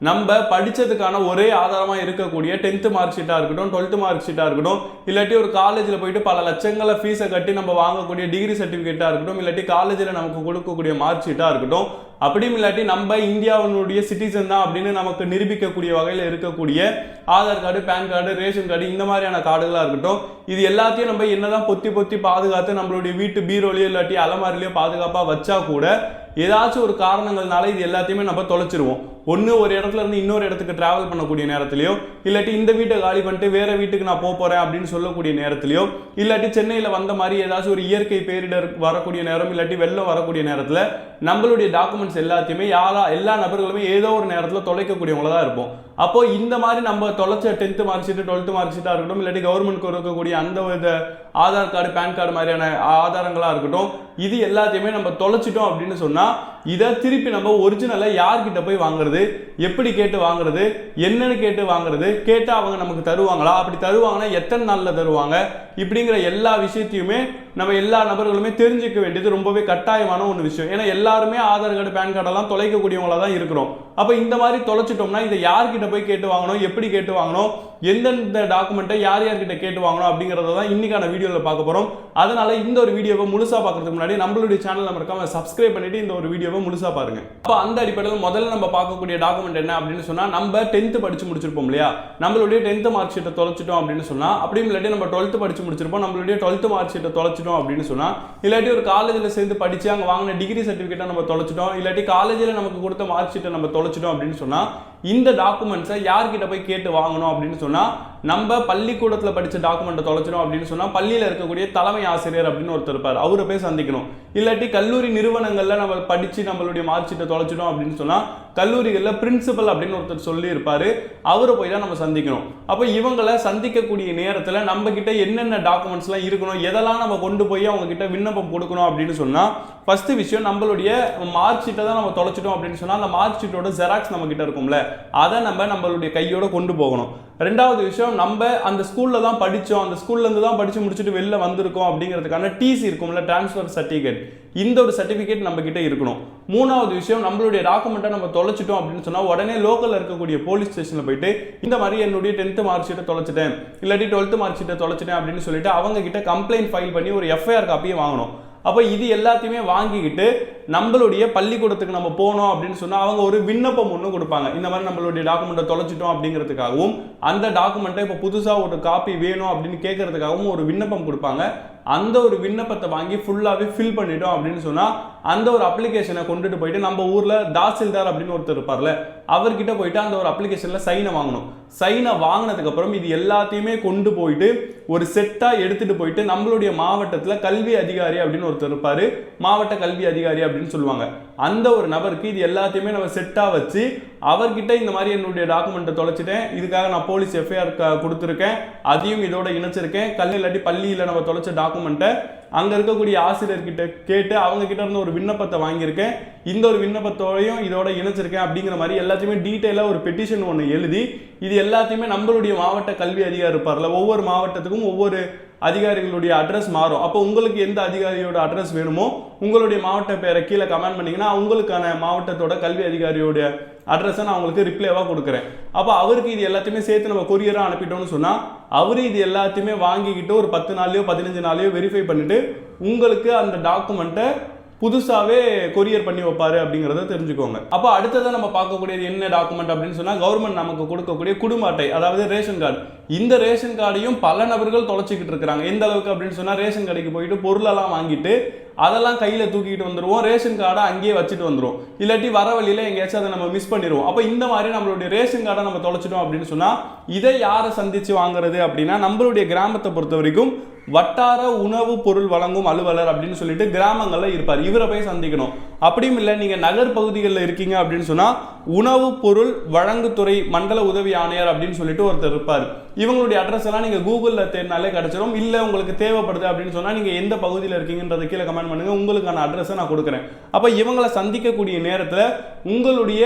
நம்ம படித்ததுக்கான ஒரே ஆதாரமாக இருக்கக்கூடிய டென்த்து மார்க் ஷீட்டாக இருக்கட்டும் டுவெல்த்து மார்க் ஷீட்டாக இருக்கட்டும் இல்லாட்டி ஒரு காலேஜில் போயிட்டு பல லட்சங்களை ஃபீஸை கட்டி நம்ம வாங்கக்கூடிய டிகிரி சர்டிஃபிகேட்டாக இருக்கட்டும் இல்லாட்டி காலேஜில் நமக்கு கொடுக்கக்கூடிய மார்க் ஷீட்டாக இருக்கட்டும் அப்படியும் இல்லாட்டி நம்ம இந்தியாவினுடைய சிட்டிசன் தான் அப்படின்னு நமக்கு நிரூபிக்கக்கூடிய வகையில் இருக்கக்கூடிய Aadhaar card pan card ration card இந்த மாதிரியான கார்டுகளாக இருக்கட்டும் இது எல்லாத்தையும் நம்ம என்னதான் பொத்தி பொத்தி பாதுகாத்து நம்மளுடைய வீட்டு பீரோலையோ இல்லாட்டி அலமாரிலையோ பாதுகாப்பாக வச்சா கூட ஏதாச்சும் ஒரு காரணங்கள்னால இது எல்லாத்தையுமே நம்ம தொலைச்சிருவோம். ஒன்று ஒரு இடத்துல இருந்து இன்னொரு இடத்துக்கு டிராவல் பண்ணக்கூடிய நேரத்துலையோ இல்லாட்டி இந்த வீட்டை காலி பண்ணிட்டு வேற வீட்டுக்கு நான் போக போறேன் அப்படின்னு சொல்லக்கூடிய நேரத்துலையோ இல்லாட்டி சென்னையில் வந்த மாதிரி ஏதாச்சும் ஒரு இயற்கை பேரிடர் வரக்கூடிய நேரம் இல்லாட்டி வெள்ளம் வரக்கூடிய நேரத்தில் நம்மளுடைய டாக்குமெண்ட்ஸ் எல்லாத்தையுமே யாரா எல்லா நபர்களுமே ஏதோ ஒரு நேரத்தில் தொலைக்கக்கூடியவங்கள தான் இருப்போம். அப்போ இந்த மாதிரி நம்ம தொலைச்ச tenth mark sheet twelfth mark ஷீட்டாக இருக்கட்டும் இல்லாட்டி கவர்மெண்ட் கொடுக்கக்கூடிய அந்த வித ஆதார் கார்டு பேன் கார்டு மாதிரியான ஆதாரங்களாக இருக்கட்டும் இது எல்லாத்தையுமே நம்ம தொலைச்சிட்டோம் அப்படின்னு சொன்னால் இதை திருப்பி நம்ம ஒரிஜினலாக யார்கிட்ட போய் வாங்குறது? எப்படி கேட்டு வாங்குறது? என்னன்னு கேட்டு வாங்குறது? கேட்டால் அவங்க நமக்கு தருவாங்களா? அப்படி தருவாங்கன்னா எத்தனை நாளில் தருவாங்க? இப்படிங்கிற எல்லா விஷயத்தையுமே நம்ம எல்லா நபர்களுமே தெரிஞ்சுக்க வேண்டியது ரொம்பவே கட்டாயமான ஒன்று விஷயம். ஏன்னா எல்லாருமே ஆதார் கார்டு பேன் கார்டெல்லாம் தொலைக்கக்கூடியவங்களா தான் இருக்கிறோம். அப்போ இந்த மாதிரி தொலைச்சிட்டோம்னா இதை யார்கிட்ட போய் கேட்டு வாங்கணும்? எப்படி கேட்டு வாங்கணும்? எந்தெந்த டாக்குமெண்ட்டை யார் யார்கிட்ட கேட்டு வாங்கணும் அப்படிங்கிறத தான் இன்னைக்கான வீடியோவில் பார்க்க போகிறோம் அதனால இந்த ஒரு வீடியோவை முழுசாக பார்க்கறதுக்கு முன்னாடி நம்மளுடைய சேனல் மறக்காம சப்ஸ்கிரைப் பண்ணிட்டு இந்த ஒரு வீடியோவை முழுசாக பாருங்க. அப்போ அந்த அடிப்படையில் முதல்ல நம்ம பார்க்கக்கூடிய டாக்குமெண்ட் என்ன அப்படின்னு சொன்னால் நம்ம டென்த்து படிச்சு முடிச்சிருப்போம் இல்லையா? நம்மளுடைய டென்த்து மார்க் ஷீட்டை தொலைச்சிட்டோம் அப்படின்னு சொன்னால் அப்படி இல்லாட்டி நம்ம டுவெல்த்து படிச்சு முடிச்சிருப்போம் நம்மளுடைய டுவெல்த்து மார்க் ஷீட்டை தொலைச்சிட்டோம் அப்படின்னு சொன்னால் இல்லாட்டி ஒரு காலேஜில் சேர்ந்து படிச்சு அங்கே வாங்கின டிகிரி சர்டிஃபிகேட்டை நம்ம தொலைச்சிட்டோம் இல்லாட்டி காலேஜில் நமக்கு கொடுத்த மார்க் ஷீட்டை நம்ம தொலைச்சிட்டோம் அப்படின்னு சொன்னால் இந்த டாக்குமெண்ட்ஸை யார்கிட்ட போய் கேட்டு வாங்கணும் அப்படின்னு சொன்னால் நம்ம பள்ளிக்கூடத்தில் படித்த டாக்குமெண்ட்டை தொலைச்சிடும் அப்படின்னு சொன்னால் பள்ளியில் இருக்கக்கூடிய தலைமை ஆசிரியர் அப்படின்னு ஒருத்தர் இருப்பார். அவரை போய் சந்திக்கணும். இல்லாட்டி கல்லூரி நிறுவனங்களில் நம்ம படித்து நம்மளுடைய மார்க் ஷீட்டை தொலைச்சிடும் அப்படின்னு சொன்னால் கல்லூரிகளில் பிரின்சிபல் அப்படின்னு ஒருத்தர் சொல்லியிருப்பார். அவரை போய் தான் நம்ம சந்திக்கணும். அப்போ இவங்களை சந்திக்கக்கூடிய நேரத்தில் நம்ம கிட்ட என்னென்ன டாக்குமெண்ட்ஸ்லாம் இருக்கணும் எதெல்லாம் நம்ம கொண்டு போய் அவங்ககிட்ட விண்ணப்பம் கொடுக்கணும் அப்படின்னு சொன்னால் ஃபஸ்ட்டு விஷயம் நம்மளுடைய மார்க் ஷீட்டை தான் நம்ம தொலைச்சிட்டோம் அப்படின்னு சொன்னால் அந்த மார்க் ஷீட்டோட ஜெராக்ஸ் நம்மக்கிட்ட இருக்கும்ல. அதை நம்ம நம்மளுடைய கையோட கொண்டு போகணும். ரெண்டாவது விஷயம் நம்ம அந்த ஸ்கூலில் தான் படித்தோம் அந்த ஸ்கூல்லேருந்து தான் படித்து முடிச்சுட்டு வெளில வந்திருக்கோம் அப்படிங்கிறதுக்கான டிசி இருக்கும்ல டிரான்ஸ்ஃபர் சர்டிஃபிகேட் இந்த ஒரு சர்டிஃபிகேட் நம்ம கிட்டே இருக்கணும். மூணாவது விஷயம் நம்மளுடைய டாக்குமெண்ட்டை நம்ம தொலைச்சிட்டோம் அப்படின்னு சொன்னால் உடனே லோக்கலில் இருக்கக்கூடிய போலீஸ் ஸ்டேஷனில் போயிட்டு இந்த மாதிரி என்னுடைய டென்த்து மார்க் ஷீட்டை தொலைச்சிட்டேன். இல்லாட்டி டுவெல்த் மார்க் ஷீட்டை தொலைச்சிட்டேன் அப்படின்னு சொல்லிட்டு அவங்க கிட்ட கம்ப்ளைண்ட் ஃபைல் பண்ணி ஒரு எஃப்ஐஆர் காப்பியை வாங்கணும். அப்போ இது எல்லாத்தையுமே வாங்கிக்கிட்டு நம்மளுடைய பள்ளிக்கூடத்துக்கு நம்ம போனோம் அப்படின்னு சொன்னால் அவங்க ஒரு விண்ணப்பம் ஒன்று கொடுப்பாங்க. இந்த மாதிரி நம்மளுடைய டாக்குமெண்ட்டை தொலைச்சிட்டோம் அப்படிங்கிறதுக்காகவும் அந்த டாக்குமெண்ட்டை இப்போ புதுசாக ஒரு காப்பி வேணும் அப்படின்னு கேட்கறதுக்காகவும் ஒரு விண்ணப்பம் கொடுப்பாங்க. அந்த ஒரு விண்ணப்பத்தை வாங்கி ஃபுல்லாகவே ஃபில் பண்ணிட்டோம் அப்படின்னு சொன்னால் அந்த ஒரு அப்ளிகேஷனை கொண்டுட்டு போயிட்டு நம்ம ஊரில் தாசில்தார் அப்படின்னு ஒருத்தர் இருப்பார்ல அவர்கிட்ட போயிட்டு அந்த ஒரு அப்ளிகேஷனில் சைனை வாங்கணும். சைனை வாங்கினதுக்கப்புறம் இது எல்லாத்தையுமே கொண்டு போயிட்டு ஒரு செட்டாக எடுத்துகிட்டு போயிட்டு நம்மளுடைய மாவட்டத்தில் கல்வி அதிகாரி அப்படின்னு ஒருத்தர் இருப்பார். மாவட்ட கல்வி அதிகாரி அப்படின்னு சொல்லுவாங்க. அந்த ஒரு நபருக்கு இது எல்லாத்தையுமே நம்ம செட்டாக வச்சு அவர்கிட்ட இந்த மாதிரி என்னுடைய டாக்குமெண்ட்டை தொலைச்சிட்டேன். இதுக்காக நான் போலீஸ் எஃப்ஐஆர் கொடுத்துருக்கேன். அதையும் இதோட இணைச்சிருக்கேன். கல் இல்லாட்டி பள்ளியில் நம்ம தொலைச்ச டாக்குமெண்ட்டை அங்கே இருக்கக்கூடிய ஆசிரியர்கிட்ட கேட்டு அவங்க கிட்ட இருந்து ஒரு விண்ணப்பத்தை வாங்கியிருக்கேன். இந்த ஒரு விண்ணப்பத்தோடையும் இதோட இணைச்சிருக்கேன் அப்படிங்கிற மாதிரி எல்லாத்தையுமே டீட்டெயிலாக ஒரு பெட்டிஷன் ஒன்று எழுதி இது எல்லாத்தையுமே நம்மளுடைய மாவட்ட கல்வி அதிகாரி இருப்பார்ல ஒவ்வொரு மாவட்டத்துக்கும் ஒவ்வொரு அதிகாரிகளுடைய அட்ரஸ் மாறும். அப்போ உங்களுக்கு எந்த அதிகாரியோட அட்ரஸ் வேணுமோ உங்களுடைய மாவட்ட பேரை கீழே கமெண்ட் பண்ணிங்கன்னா உங்களுக்கான மாவட்டத்தோட கல்வி அதிகாரியோட அட்ரஸை நான் உங்களுக்கு ரிப்ளைவாக கொடுக்குறேன். அப்போ அவருக்கு இது எல்லாத்தையுமே சேர்த்து நம்ம கொரியராக அனுப்பிட்டோம்னு சொன்னால் அவர் இது எல்லாத்தையுமே வாங்கிக்கிட்டு ஒரு பத்து நாள்லையோ பதினஞ்சு நாளையோ வெரிஃபை பண்ணிவிட்டு உங்களுக்கு அந்த டாக்குமெண்ட்டை புதுசாகவே கொரியர் பண்ணி வைப்பாரு அப்படிங்கிறத தெரிஞ்சுக்கோங்க. அப்போ அடுத்ததான் நம்ம பார்க்கக்கூடியது என்ன டாக்குமெண்ட் அப்படின்னு சொன்னால் கவர்மெண்ட் நமக்கு கொடுக்கக்கூடிய குடும்ப அட்டை அதாவது ரேஷன் கார்டு இந்த ரேஷன் கார்டையும் பல நபர்கள் தொலைச்சிக்கிட்டு இருக்கிறாங்க. எந்த அளவுக்கு அப்படின்னு சொன்னால் ரேஷன் கடைக்கு போயிட்டு பொருளெல்லாம் வாங்கிட்டு அதெல்லாம் கையில் தூக்கிட்டு வந்துடுவோம் ரேஷன் கார்டை அங்கேயே வச்சுட்டு வந்துடும் இல்லாட்டி வர வழியில் எங்கேயாச்சும் அதை நம்ம மிஸ் பண்ணிடுவோம் அப்போ இந்த மாதிரி நம்மளுடைய ரேஷன் கார்டை நம்ம தொலைச்சிட்டோம் அப்படின்னு சொன்னால் இதை யாரை சந்தித்து வாங்குறது அப்படின்னா நம்மளுடைய கிராமத்தை பொறுத்த வரைக்கும் வட்டார உணவு பொருள் வழங்கும் அலுவலர் அப்படின்னு சொல்லிட்டு கிராமங்களில் இருப்பார். இவரை போய் சந்திக்கணும். அப்படியும் இல்லை நீங்கள் நகர் பகுதிகளில் இருக்கீங்க அப்படின்னு சொன்னால் உணவு பொருள் வழங்குத்துறை மண்டல உதவி ஆணையர் அப்படின்னு சொல்லிட்டு ஒருத்தர் இருப்பார். இவங்களுடைய அட்ரஸ் எல்லாம் நீங்கள் கூகுளில் தேடினாலே கிடச்சிரும். இல்லை உங்களுக்கு தேவைப்படுது அப்படின்னு சொன்னால் நீங்கள் எந்த பகுதியில் இருக்கீங்கன்றத கீழே கமெண்ட் பண்ணுங்கள் உங்களுக்கான அட்ரஸை நான் கொடுக்குறேன். அப்போ இவங்களை சந்திக்கக்கூடிய நேரத்தில் உங்களுடைய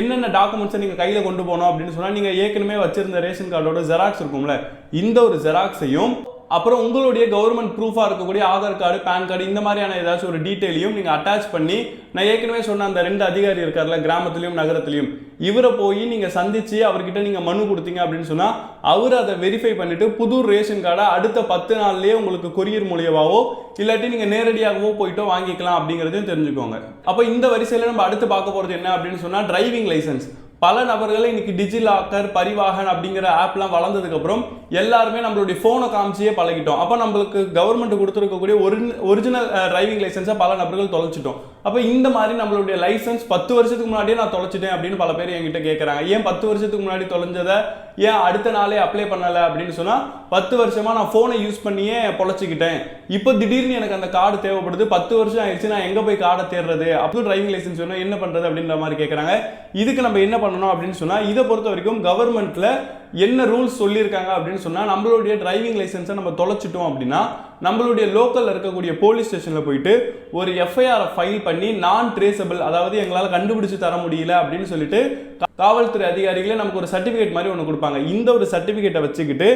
என்னென்ன டாக்குமெண்ட்ஸை நீங்கள் கையில் கொண்டு போகணும் அப்படின்னு சொன்னால் நீங்கள் ஏற்கனவே வச்சிருந்த ரேஷன் கார்டோட ஜெராக்ஸ் இருக்கும்ல இந்த ஒரு ஜெராக்ஸையும் அப்புறம் உங்களுடைய கவர்மெண்ட் ப்ரூஃபாக இருக்கக்கூடிய ஆதார் கார்டு பேன் கார்டு இந்த மாதிரியான ஏதாச்சும் ஒரு டீட்டெயிலையும் நீங்கள் அட்டாச் பண்ணி நான் ஏற்கனவே சொன்ன அந்த ரெண்டு அதிகாரி இருக்கார்ல கிராமத்துலையும் நகரத்துலையும் இவரை போய் நீங்கள் சந்தித்து அவர்கிட்ட நீங்கள் மனு கொடுத்தீங்க அப்படின்னு சொன்னால் அவர் அதை வெரிஃபை பண்ணிவிட்டு புது ரேஷன் கார்டை அடுத்த பத்து நாள்லேயே உங்களுக்கு கொரியர் மூலியமாகவோ இல்லாட்டி நீங்கள் நேரடியாகவோ போயிட்டோ வாங்கிக்கலாம் அப்படிங்கிறதையும் தெரிஞ்சுக்கோங்க. அப்போ இந்த வரிசையில் நம்ம அடுத்து பார்க்க போகிறது என்ன அப்படின்னு சொன்னால் டிரைவிங் லைசன்ஸ் பல நபர்கள் இன்னைக்கு டிஜிலாக்கர் பரிவாகன் அப்படிங்கிற ஆப்லாம் வளர்ந்ததுக்கப்புறம் எல்லாருமே நம்மளுடைய ஃபோனை காமிச்சியே பழகிட்டோம். அப்போ நம்மளுக்கு கவர்மெண்ட் கொடுத்துருக்கக்கூடிய ஒரு ஒரிஜினல் டிரைவிங் லைசன்ஸை பல நபர்கள் தொலைச்சிட்டோம். அப்போ இந்த மாதிரி நம்மளுடைய லைசன்ஸ் பத்து வருஷத்துக்கு முன்னாடியே நான் தொலைச்சிட்டேன் அப்படின்னு பல பேர் என்கிட்ட கேட்குறாங்க ஏன் பத்து வருஷத்துக்கு முன்னாடி தொலைஞ்சதை? ஏன் அடுத்த நாளே அப்ளை பண்ணலை அப்படின்னு சொன்னால் பத்து வருஷமாக நான் ஃபோனை யூஸ் பண்ணியே பொழைச்சிக்கிட்டேன். இப்போ திடீர்னு எனக்கு அந்த கார்டு தேவைப்படுது. பத்து வருஷம் ஆயிடுச்சு நான் எங்கே போய் கார்டை தேடுறது? அப்போ டிரைவிங் லைசன்ஸ் வேணும் என்ன பண்ணுறது அப்படின்ற மாதிரி கேட்குறாங்க இதுக்கு நம்ம என்ன பண்ணணும் அப்படின்னு சொன்னால் இதை பொறுத்த வரைக்கும் கவர்மெண்ட்டில் என்ன ரூல்ஸ் சொல்லியிருக்காங்க அப்படின்னு சொன்னால் நம்மளுடைய டிரைவிங் லைசன்ஸை நம்ம தொலைச்சிட்டோம் அப்படின்னா நம்மளுடைய லோக்கலில் இருக்கக்கூடிய போலீஸ் ஸ்டேஷனில் போயிட்டு ஒரு எஃப்ஐஆரை ஃபைல் பண்ணி நான் ட்ரேசபிள் அதாவது எங்களால் கண்டுபிடிச்சு தர முடியல அப்படின்னு சொல்லிட்டு காவல்துறை அதிகாரிகளே நமக்கு ஒரு சர்டிஃபிகேட் மாதிரி ஒன்று கொடுப்பாங்க. இந்த ஒரு சர்டிஃபிகேட்டை வச்சுக்கிட்டு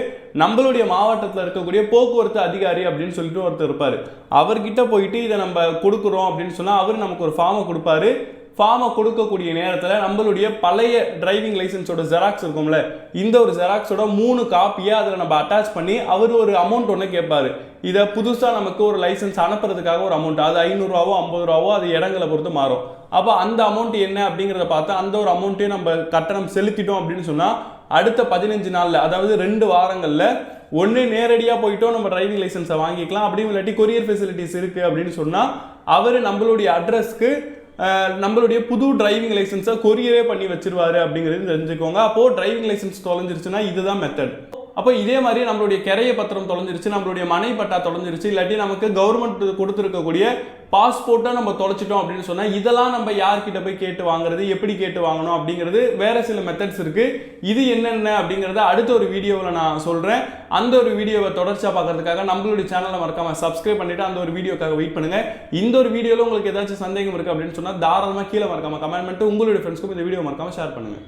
நம்மளுடைய மாவட்டத்தில் இருக்கக்கூடிய போக்குவரத்து அதிகாரி அப்படின்னு சொல்லிட்டு ஒருத்தர் இருப்பார். அவர்கிட்ட போயிட்டு இதை நம்ம கொடுக்குறோம் அப்படின்னு சொன்னால் அவர் நமக்கு ஒரு ஃபார்மை கொடுப்பாரு. ஃபார்மை கொடுக்கக்கூடிய நேரத்தில் நம்மளுடைய பழைய டிரைவிங் லைசன்ஸோட ஜெராக்ஸ் இருக்கும்ல இந்த ஒரு ஜெராக்ஸோட மூணு காப்பியை அதில் நம்ம அட்டாச் பண்ணி அவர் ஒரு அமௌண்ட் ஒன்று கேட்பார் இதை புதுசாக நமக்கு ஒரு லைசன்ஸ் அனுப்புறதுக்காக ஒரு அமௌண்ட் அது ஐநூறுரூவாவோ ஐம்பது ரூபாவோ அது இடங்களை பொறுத்து மாறும். அப்போ அந்த அமௌண்ட் என்ன அப்படிங்கிறத பார்த்து அந்த ஒரு அமௌண்ட்டையும் நம்ம கட்டணம் செலுத்திட்டோம் அப்படின்னு சொன்னால் அடுத்த பதினஞ்சு நாளில் அதாவது ரெண்டு வாரங்களில் ஒன்று நேரடியாக போயிட்டோம் நம்ம டிரைவிங் லைசன்ஸை வாங்கிக்கலாம். அப்படியும் இல்லாட்டி கொரியர் ஃபெசிலிட்டிஸ் இருக்குது அப்படின்னு சொன்னால் அவர் நம்மளுடைய அட்ரஸ்க்கு நம்மளுடைய புது டிரைவிங் லைசன்ஸை கொரியரே பண்ணி வச்சிருவாரு அப்படிங்கிறது தெரிஞ்சுக்கோங்க. அப்போது டிரைவிங் லைசன்ஸ் தொலைஞ்சிருச்சுன்னா இதுதான் மெத்தட் அப்போ இதே மாதிரி நம்மளுடைய கிரைய பத்திரம் தொலைஞ்சிருச்சு நம்மளுடைய மனை பட்டா தொலைஞ்சிருச்சு இல்லாட்டி நமக்கு கவர்மெண்ட் கொடுத்துருக்கக்கூடிய பாஸ்போர்ட்டை நம்ம தொலைச்சிட்டோம் அப்படின்னு சொன்னால் இதெல்லாம் நம்ம யார்கிட்ட போய் கேட்டு வாங்குறது எப்படி கேட்டு வாங்கணும் அப்படிங்கிறது வேற சில மெத்தட்ஸ் இருக்குது இது என்னென்ன அப்படிங்கிறத அடுத்த ஒரு வீடியோவில் நான் சொல்கிறேன் அந்த ஒரு வீடியோவை தொடர்ச்சியாக பார்க்கறதுக்காக நம்மளுடைய சேனலை மறக்காமல் சப்ஸ்கிரைப் பண்ணிவிட்டு அந்த ஒரு வீடியோக்காக வெயிட் பண்ணுங்க. இந்த ஒரு வீடியோவில் உங்களுக்கு ஏதாச்சும் சந்தேகம் இருக்குது அப்படின்னு சொன்னால் தாராளமாக கீழே மறக்காமல் கமெண்ட் பண்ணிட்டு உங்களுடைய ஃப்ரெண்ட்ஸ்க்கும் இந்த வீடியோ மறக்காம ஷேர் பண்ணுங்கள்